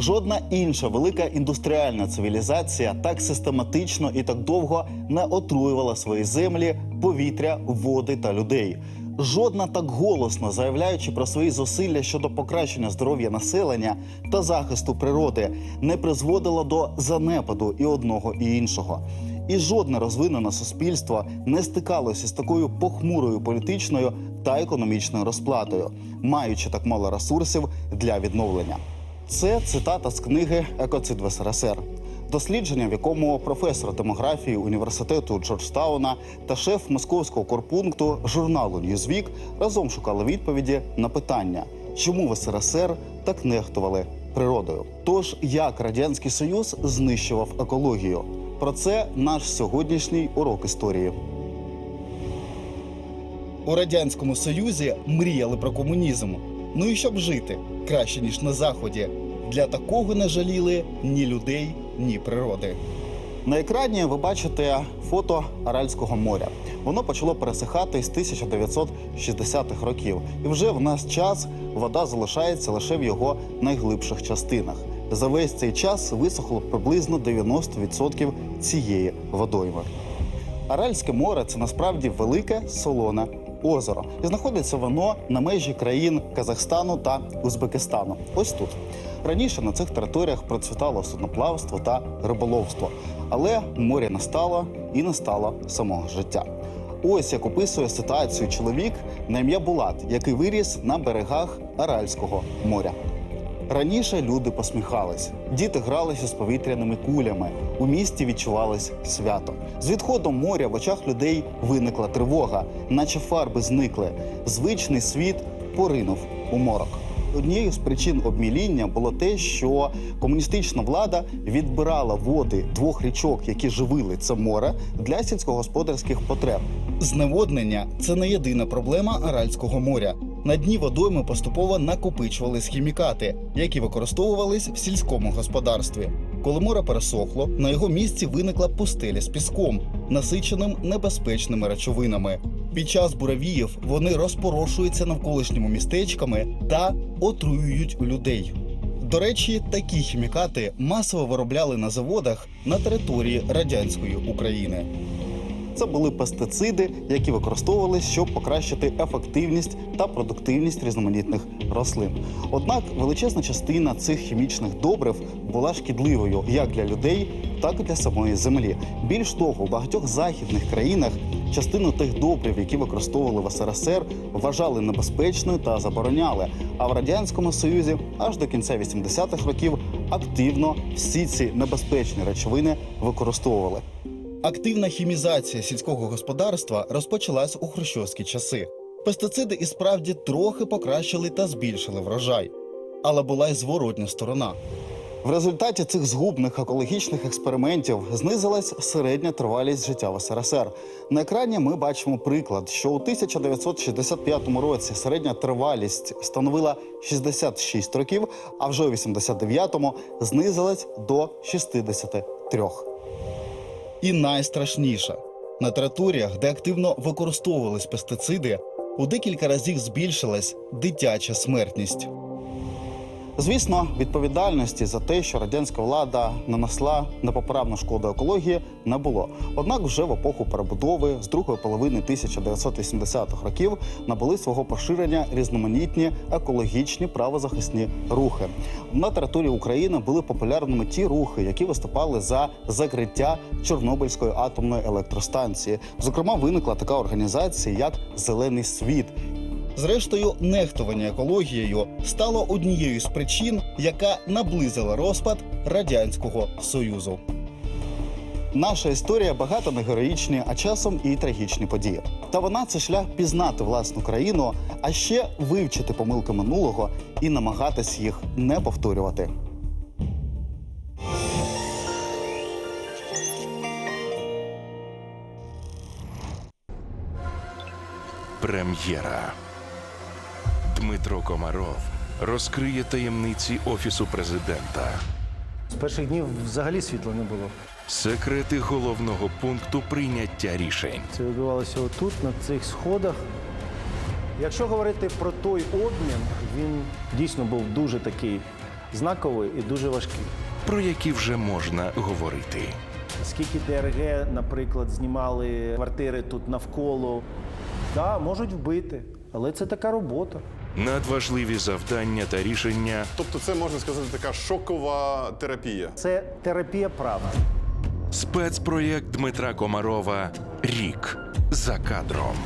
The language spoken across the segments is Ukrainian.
Жодна інша велика індустріальна цивілізація так систематично і так довго не отруювала свої землі, повітря, води та людей. Жодна так голосно заявляючи про свої зусилля щодо покращення здоров'я населення та захисту природи, не призводила до занепаду і одного і іншого. І жодне розвинене суспільство не стикалося з такою похмурою політичною та економічною розплатою, маючи так мало ресурсів для відновлення. Це цитата з книги Екоцид в СРСР, дослідження, в якому професор демографії університету Джорджтауна та шеф московського корпункту журналу Newsweek разом шукали відповіді на питання, чому в СРСР так нехтували природою. Тож як радянський союз знищував екологію? Про це наш сьогоднішній урок історії. У радянському союзі мріяли про комунізм. Ну і щоб жити краще ніж на заході. Для такого не жаліли ні людей, ні природи. На екрані ви бачите фото Аральського моря. Воно почало пересихати з 1960-х років, і вже в нас час вода залишається лише в його найглибших частинах. За весь цей час висохло приблизно 90% цієї водойми. Аральське море це насправді велике солоне озеро, і знаходиться воно на межі країн Казахстану та Узбекистану. Ось тут раніше на цих територіях процвітало судноплавство та риболовство, але моря не стало і не стало самого життя. Ось як описує ситуацію чоловік на ім'я Булат, який виріс на берегах Аральського моря. Раніше люди посміхались, діти гралися з повітряними кулями. У місті відчувалось свято. З відходом моря в очах людей виникла тривога, наче фарби зникли. Звичний світ поринув у морок. Однією з причин обміління було те, що комуністична влада відбирала води двох річок, які живили це море, для сільськогосподарських потреб. Зневоднення це не єдина проблема Аральського моря. На дні водойми поступово накопичувались хімікати, які використовувались в сільському господарстві. Коли море пересохло, на його місці виникла пустеля з піском, насиченим небезпечними речовинами. Під час буравіїв вони розпорошуються навколишніми містечками та отруюють людей. До речі, такі хімікати масово виробляли на заводах на території радянської України. Це були пестициди, які використовувалися, щоб покращити ефективність та продуктивність різноманітних рослин. Однак величезна частина цих хімічних добрив була шкідливою як для людей, так і для самої землі. Більш того, у багатьох західних країнах частину тих добрив, які використовували в СРСР, вважали небезпечною та забороняли. А в радянському союзі аж до кінця 80-х років активно всі ці небезпечні речовини використовували. Активна хімізація сільського господарства розпочалась у хрущовські часи. Пестициди і справді трохи покращили та збільшили врожай, але була й зворотня сторона. В результаті цих згубних екологічних експериментів знизилась середня тривалість життя в СРСР. На екрані ми бачимо приклад, що у 1965 році середня тривалість становила 66 років, а вже у 89-му знизилась до 63. І найстрашніше на територіях, де активно використовувались пестициди, у декілька разів збільшилась дитяча смертність. Звісно, відповідальності за те, що радянська влада нанесла непоправну шкоду екології, не було. Однак, вже в епоху перебудови з другої половини 1980-х років набули свого поширення різноманітні екологічні правозахисні рухи. На території України були популярними ті рухи, які виступали за закриття Чорнобильської атомної електростанції. Зокрема, виникла така організація, як Зелений світ. Зрештою, нехтування екологією стало однією з причин, яка наблизила розпад радянського союзу. Наша історія багата на героїчні, а часом і трагічні події. Та вона це шлях пізнати власну країну, а ще вивчити помилки минулого і намагатись їх не повторювати. Прем'єра Дмитро Комаров розкриє таємниці Офісу президента, З перших днів взагалі світла не було. секрети головного пункту прийняття рішень. Це відбувалося отут, на цих сходах. Якщо говорити про той обмін, він дійсно був дуже такий знаковий і дуже важкий. про які вже можна говорити. Скільки ДРГ, наприклад, знімали квартири тут навколо, так, можуть вбити, але це така робота. Надважливі завдання та рішення Тобто, це можна сказати така шокова терапія. Це терапія права. спецпроєкт Дмитра Комарова Рік за кадром.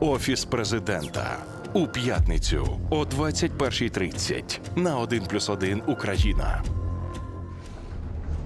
Офіс президента у п'ятницю о 21.30 на 1+,1 Україна.